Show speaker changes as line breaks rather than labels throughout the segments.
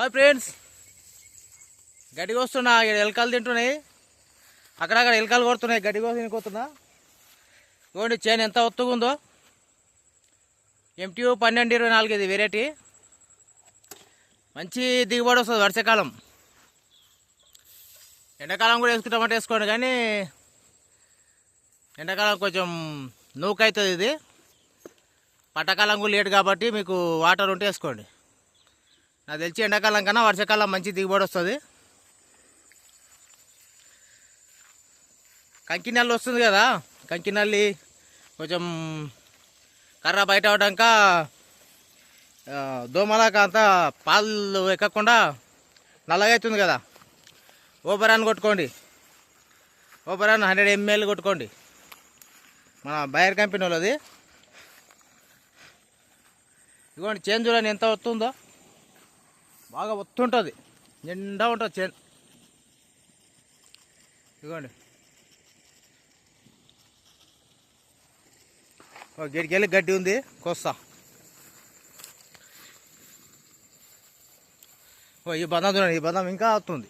Hi friends గడ్డి కోస్తున్నా ఇక్కడ ఎలకలు తింటున్నాయి. అక్కడక్కడ ఎలకలు కొడుతున్నాయి గడ్డి కోసం కొడుతున్నా ఇవ్వండి చేను ఎంత ఒత్తుగా ఉందో. ఎంటీయూ పన్నెండు ఇరవై నాలుగు ఇది వెరైటీ మంచి దిగుబడి వస్తుంది వర్షాకాలం. ఎండాకాలం కూడా వేసుకుంటామంటే వేసుకోండి కానీ ఎండాకాలం కొంచెం నూకవుతుంది ఇది. పట్టకాలం కూడా లేట్ కాబట్టి మీకు వాటర్ ఉంటే వేసుకోండి. నాకు తెలిసి ఎండాకాలం కన్నా వర్షాకాలం మంచి దిగుబడి వస్తుంది. కంకినల్లి వస్తుంది కదా కంకి నల్లి కొంచెం కర్ర బయట అవడాక దోమలాక అంతా పాలు ఎక్కకుండా నల్లగా అవుతుంది కదా. ఓబరాన్ కొట్టుకోండి. ఓపెరాన్ హండ్రెడ్ ఎంఎల్ కొట్టుకోండి. మన బయర్ కంపెనీ వాళ్ళది. ఇదిగోండి చేంజ్ చూడండి ఎంత వస్తుందో. బాగా ఒత్తుంటుంది. నిండా ఉంటుంది చేను. ఇదిగోండి. ఓ గడికి వెళ్ళి గడ్డి ఉంది కోస్తా. ఓ ఈ బంధం చూడండి ఈ బంధం ఇంకా వస్తుంది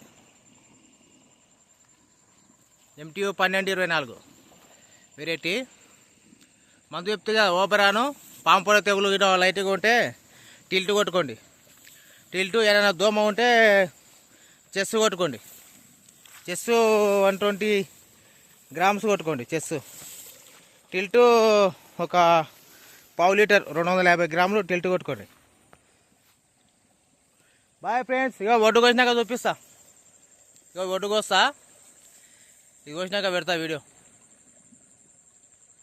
ఎంటీయూ పన్నెండు ఇరవై నాలుగు. వెరైటీ మందు చెప్తే కదా ఓపెరాను పాంపుల తెగులు గిట లైట్గా ఉంటే టిల్ట్ కొట్టుకోండి. టిల్టు ఏదైనా దోమ ఉంటే చెస్ కొట్టుకోండి. చెస్ వన్ ట్వంటీ గ్రామ్స్ కొట్టుకోండి చెస్. టిల్టు ఒక పావు లీటర్ రెండు వందల యాభై గ్రాములు టిల్ట్ కొట్టుకోండి. బాయ్ ఫ్రెండ్స్ ఇక ఒడ్డు కోసినాక చూపిస్తా. ఇక ఒడ్డు కోస్తా ఇది కోసినాక పెడతా వీడియో.